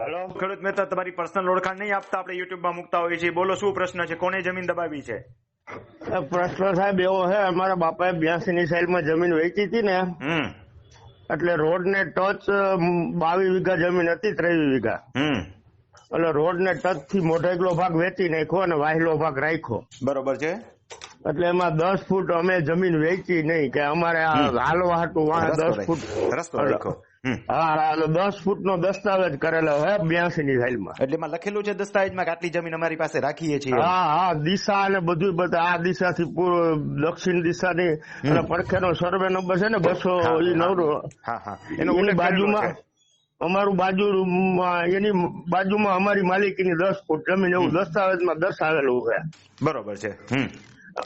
Hello. ખેડૂત મહેતા તમારી personal ઓળખાણ નહીં આપતા આપણે યુટ્યુબમાં મૂકતા હોઈએ છીએ. બોલો શું પ્રશ્ન છે? કોને જમીન દબાવી છે? પ્રશ્ન સાહેબ એવો છે અમારા બાપાએ બ્યાસી ની સાઈડમાં જમીન વેચી હતી ને એટલે રોડ ને ટચ બાવીસ વીઘા જમીન હતી ત્રેવીસ વીઘા. હમ. એટલે રોડ ને ટચથી મોઢેકલો ભાગ વેચી નાખ્યો અને વાહેલો ભાગ રાખ્યો. બરોબર છે. એટલે એમાં દસ ફૂટ અમે જમીન વેચી નહીં કે અમારે. હાલવા વાહ દસ ફૂટ રસ્તો રાખ્યો. હા દસ ફૂટ નો દસ્તાવેજ કરેલો હે બ્યાસી ની માં એટલે એમાં લખેલું છે દસ્તાવેજમાં કે આટલી જમીન અમારી પાસે રાખીએ છીએ. હા હા દિશા અને બધું બધા આ દિશાથી પૂર્વ દક્ષિણ દિશાની અને પડખેનો સર્વે નંબર છે ને બસો ઈ નવરો. હા હા. એનો એની ઉલ્લેખ બાજુમાં અમારું બાજુ એની બાજુમાં અમારી માલિકીની દસ ફૂટ જમીન એવું દસ્તાવેજમાં દર્શાવેલું છે. બરોબર છે. હમ.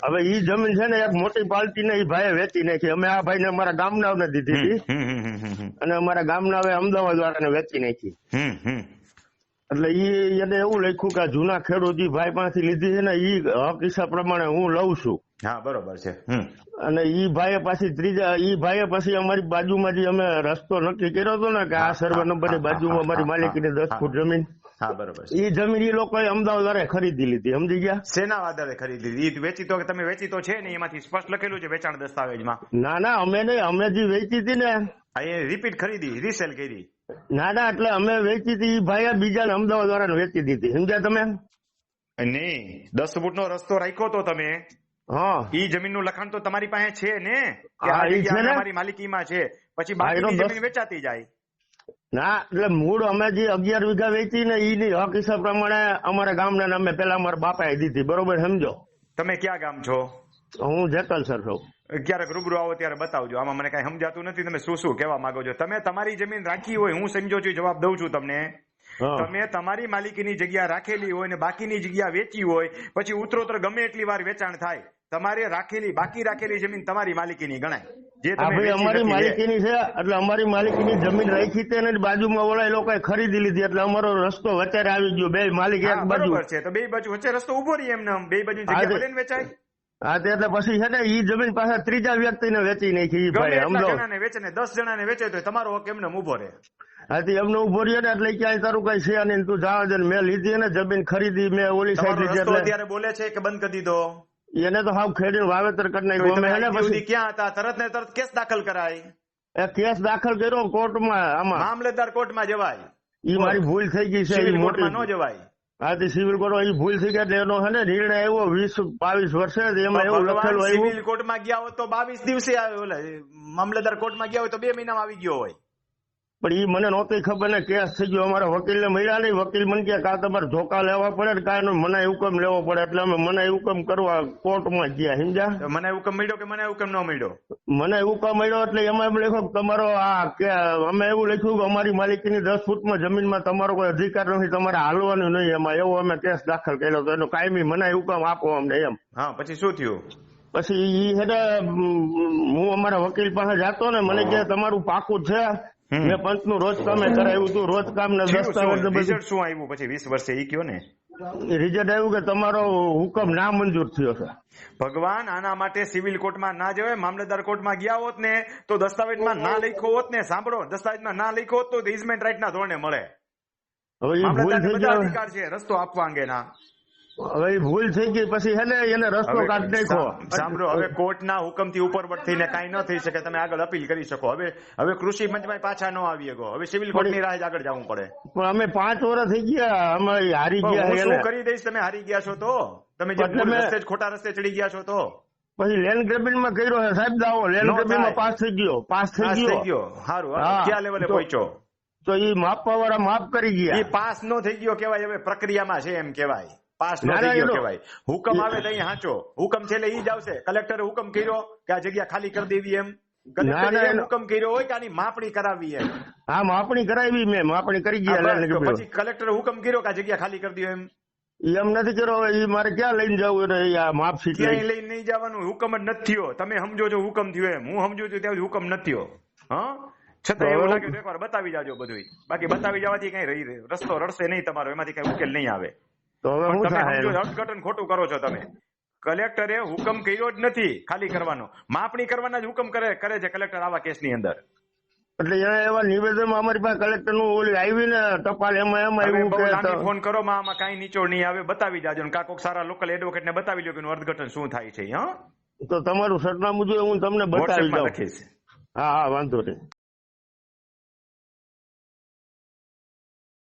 હવે ઈ જમીન છે ને એક મોટી પાર્ટી ને ઈ ભાઈ વેચી નાખી. અમે આ ભાઈને અમારા ગામના દીધી હતી. અને અમારા ગામના હવે અમદાવાદ વાળાને વેચી નાખી. એટલે ઈ એને એવું લખ્યું કે જૂના ખેડૂત ભાઈ પાસેથી લીધી છે ને ઈ હક હિસાબ પ્રમાણે હું લઉં છું. હા બરોબર છે. અને ઈ ભાઈએ પાછી ત્રીજા ઈ ભાઈએ પછી અમારી બાજુમાં જે અમે રસ્તો નક્કી કર્યો હતો ને કે આ સર્વે નંબરની બાજુમાં અમારી માલિકીની દસ ફૂટ જમીન. હા બરોબર છે. જમીન એ લોકોએ અમદાવાદ ખરીદી લીધી સમજી ગયા? સેના આધારે ખરીદી લીધી? વેચી તો તમે વેચી તો છે ને એમાંથી સ્પષ્ટ લખેલું છે વેચાણ દસ્તાવેજમાં. ના ના અમે નહીં અમે જે વેચી હતી ને એ રિપીટ ખરીદી રીસેલ કરી. ના ના એટલે અમે વેચી હતી ભાઈ બીજા અમદાવાદ વાળાને વેચી દીધી સમજ્યા તમે? નહીં દસ ફૂટ નો રસ્તો રાખ્યો તો તમે. હા. ઈ જમીનનું લખાણ તો તમારી પાસે છે ને કે હા, આ ઈ જગ્યા છે માલિકીમાં છે. પછી બાકીની જમીન વેચાતી જાય. ના એટલે મૂળ અમે જે અગિયાર વીઘા વેચી ને ઈ હક હિસાબ પ્રમાણે અમારા ગામના નામે પેલા અમારા બાપાએ દીધી. બરોબર સમજો? તમે ક્યાં ગામ છો? હું જેતલ સર છું. ક્યારેક રૂબરૂ આવો ત્યારે બતાવજો. આમાં મને કઈ સમજાતું નથી. તમે શું શું કહેવા માંગો છો? તમે તમારી જમીન રાખી હોય હું સમજો છું જવાબ દઉં છું તમને. તમે તમારી માલિકીની જગ્યા રાખેલી હોય ને બાકીની જગ્યા વેચી હોય પછી ઉતરોતર ગમે એટલી વાર વેચાણ થાય. તમારે રાખેલી બાકી રાખેલી જમીન તમારી માલિકીની ગણાય. અમારી એ. માલિકીની છે એટલે અમારી માલિકીની જમીન રાખી તેને બાજુમાં ઓલા એ લોકોએ ખરીદી લીધી એટલે અમારો રસ્તો વચ્ચે આવી ગયો બે માલિક એક બાજુ. છે. તો બે બાજુ વચ્ચે રસ્તો ઊભો રહી એમને બે બાજુ જગ્યા ભલે વેચાય. હા તે એટલે પછી છે ને ઈ જમીન પાસે ત્રીજા વ્યક્તિને વેચી નાખી ભાઈ જણાને વેચે ને દસ જણાને વેચે તો તમારો હક એમને ઊભો રહે. હાથી એમને ઊભો રહ્યો ને એટલે ક્યાંય તારું કઈ છે નહીં તું જવા મેં લીધી ને જમીન ખરીદી મેં ઓલી સાઈડ લીધી એટલે અત્યારે બોલે છે કે બંધ કરી દીધો? એને તો હાવ ખેડીને વાવેતર કરી નાખ્યું. ક્યાં હતા? તરત ને તરત કેસ દાખલ કરાય. એ કેસ દાખલ કર્યો કોર્ટમાં આમાં. મામલેદાર કોર્ટમાં જવાય. એ મારી ભૂલ થઈ ગઈ છે ઈ કોર્ટમાં ન જવાય. હા તે સિવિલ કોર્ટ એ ભૂલ થઈ ગયા એનો હે ને નિર્ણય આવ્યો વીસ બાવીસ વર્ષે એમાં એવું લખેલું સિવિલ કોર્ટમાં ગયા હોત તો બાવીસ દિવસે આવ્યો મામલેદાર કોર્ટમાં ગયા હોય તો બે મહિનામાં આવી ગયો હોય. પણ એ મને નહોતી ખબર ને કેસ થઈ ગયો. અમારા વકીલને મળ્યા નહીં. વકીલ મને કે કા તમારે ધોકા લેવા પડે ને કાંઈ નો મનાઈ હુકમ લેવો પડે. એટલે અમે મને હુકમ કરવા કોર્ટમાં ગયા સમજ્યા? મને હુકમ મળ્યો કે મને હુકમ ન મળ્યો? મને હુકમ મળ્યો એટલે એમાં એમ લખ્યું તમારો આ કે અમે એવું લખ્યું કે અમારી માલિકીની દસ ફૂટમાં જમીનમાં તમારો કોઈ અધિકાર નથી તમારે હાલવાનું નહીં એમાં. એવો અમે કેસ દાખલ કર્યો તો એનો કાયમી મને હુકમ આપો અમને એમ. હા પછી શું થયું? પછી ઈ હેડે હું અમારા વકીલ પાસે જતો ને મને કે તમારું પાકું છે. મેં પંચનું રોજ કામે કરાવ્યું હતું રોજ કામ ને? ને રિઝલ્ટ શું? આવ્યું પછી? વીસ વર્ષે એ કયો ને? રિઝલ્ટ આવ્યું કે તમારો હુકમ ના મંજૂર થયો છે. ભગવાન આના માટે સિવિલ કોર્ટમાં ના જવાય મામલતદાર કોર્ટમાં ગયા હોત ને તો દસ્તાવેજમાં ના લખ્યો હોત ને સાંભળો દસ્તાવેજમાં ના લખ્યો હોત તો ઇઝમેન્ટ રાઇટના ધોરણે મળે. હવે બધા અધિકાર છે રસ્તો આપવા અંગેના. હવે ભૂલ થઈ ગઈ પછી હે ને એને રસ્તો કાઢ સા- સાંભળો હવે કોર્ટના હુકમથી ઉપર થઈને કાંઈ ન થઈ શકે તમે આગળ અપીલ કરી શકો. હવે હવે કૃષિ મંચમાં પાછા ન આવી ગયો હવે સિવિલ કોર્ટની રાહ જ આગળ જવું પડે. પણ અમે પાંચ વર્ષ થઈ ગયા અમે હારી ગયા શું કરી દઈશ તમે હારી ગયા છો તો? તમે જે રસ્તે ખોટા રસ્તે ચડી ગયા છો તો? પછી લેન્ડ ગ્રેબિંગમાં કર્યો છે સાહેબ દાવો લેન્ડ ગ્રેબિંગમાં પાસ થઈ ગયો પાસ થઈ ગયો. ગયો. સારું ક્યાં લેવલે પહોંચ્યો? તો એ માપવા વાળા માફ કરી એ પાસ નો થઈ ગયો કેવાય હવે પ્રક્રિયામાં છે એમ કેવાય પાસ નો થઈ ગયો હુકમ આવે તો અહીં હાંચો. હુકમ એટલે ઈ જ આવશે. કલેક્ટરે હુકમ કર્યો કે આ જગ્યા ખાલી કરી દેવી એમ. હુકમ કર્યો હોય કે આની માપણી કરાવી એમ. હા માપણી કરાવી મેં. માપણી કરી ગયા પછી કલેક્ટરે હુકમ કર્યો કે આ જગ્યા ખાલી કરી દો એમ. એમ નથી કર્યો. હવે ઈ મારે ક્યાં લઈને જવું? રે આ માપ શીટ ક્યાંય લઈને નહીં જવાનું. હુકમ જ નથી થયો. તમે સમજો છો હુકમ થયો એમ. હું સમજો છું ત્યાં હુકમ નથી થયો. હા? છતાં એવું લાગે એકવાર બતાવી જાજો બધું બાકી બતાવી જવાથી કઈ રહી રહે રસ્તો રડશે નહીં તમારો. એમાંથી કઈ ઉકેલ નહીં આવે. તો હવે શું તમે થાય અર્થઘટન ખોટું કરો છો તમે. કલેક્ટરે હુકમ કર્યો જ નથી ખાલી કરવાનો. માપણી કરવાના જ હુકમ કરે કરે છે કલેક્ટર આવા કેસની અંદર. એટલે એવા નિવેદનમાં અમારી પાસે કલેક્ટરનું ઓલી આવી ને ટપાલ એમાં એમાં તો- ફોન કરો માં આમાં કઈ નીચોડ નહીં આવે બતાવી જાજો ને કોક સારા લોકલ એડવોકેટ ને બતાવી લો કે અર્થઘટન શું થાય છે હા? તો તમારું સરનામું જોઈએ હું તમને બતાવી દઉં. હા હા વાંધો નહીં.